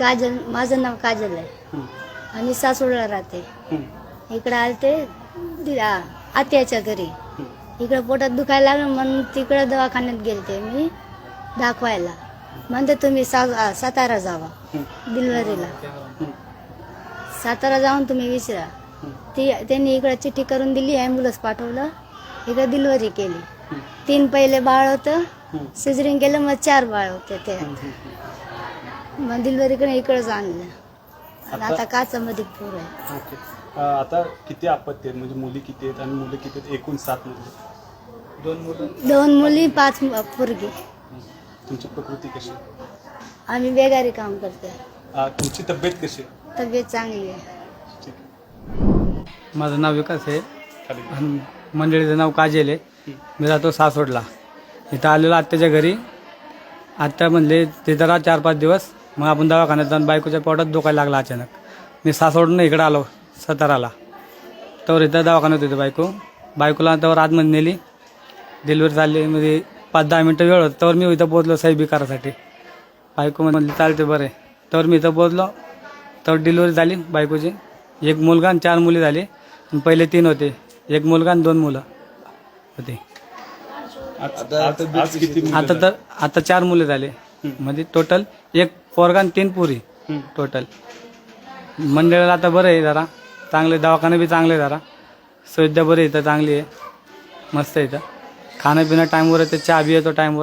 काजल माझं नाव काजल आहे. आणि सासवडला राहते. इकडं आलते आत्याच्या घरी. इकडं पोटात दुखायला लागलं म्हणून तिकडं दवाखान्यात गेलते मी दाखवायला. म्हणते तुम्ही सा सातारा जावा डिलिव्हरीला हं, सातारा जाऊन तुम्ही विचारा. ती त्यांनी इकडं चिठ्ठी करून दिली ॲम्ब्युलन्स पाठवलं. इकडं डिलिव्हरी केली. तीन पहिले बाळ होतं. सिजरिंग केलं मग चार बाळ होते ते. मग डिलिव्हरीकडे इकडंच आणलं. आणि आता- काचामध्ये पूर आहे. आता किती आपत्ती आहेत? म्हणजे मुली किती आहेत आणि मुलं किती आहेत? एकूण सात मुली दोन मुलं? दोन मुली पाच पोरगी. तुमची प्रकृती कशी आम्ही बेगारी काम करते अ, तुमची तब्येत कशी आहे? तब्येत चांगली आहे. ठीक आहे. माझं नाव विकास आहे. खाली आणि मंडळीचं नाव काजल आहे. मी राहतो सासवडला. इथं आलेलो आत्याच्या घरी. आत्या म्हणले ते जरा चार पाच दिवस मग आपण दवाखान्यात जाऊन बायकोच्या पोटात दुखायला लागला अचानक. मी सासवडनं इकडं आलो साताराला. तर इथं दवाखान्यात होते बायको. बायकोला त्यावर आतमध्ये नेली. डिलिव्हरी झाली म्हणजे पाच दहा मिनटं वेळ होतं. तर मी इथं पोहोचलो साहेबी करासाठी बायको म्हणली चालते बरं तर मी इथं पोहोचलो. तर डिलिव्हरी झाली बायकोची. एक मुलगा आणि चार मुली झाली. आणि पहिले तीन होते. एक मुलगा आणि दोन मुलं होते. आज आज- आज किती मुलं आता तर आता चार मुले झाले. म्हणजे टोटल एक पोरगा आणि तीन पुरी. टोटल मंडळाला आता बरं आहे जरा. चांगले दवाखाने बी चांगले आहे जरा. सुविधा बरी आहे इथं चांगली आहे. मस्त आहे इथं. खाणं पिणं टाईमवर येते चहा बी येतो टाईमवर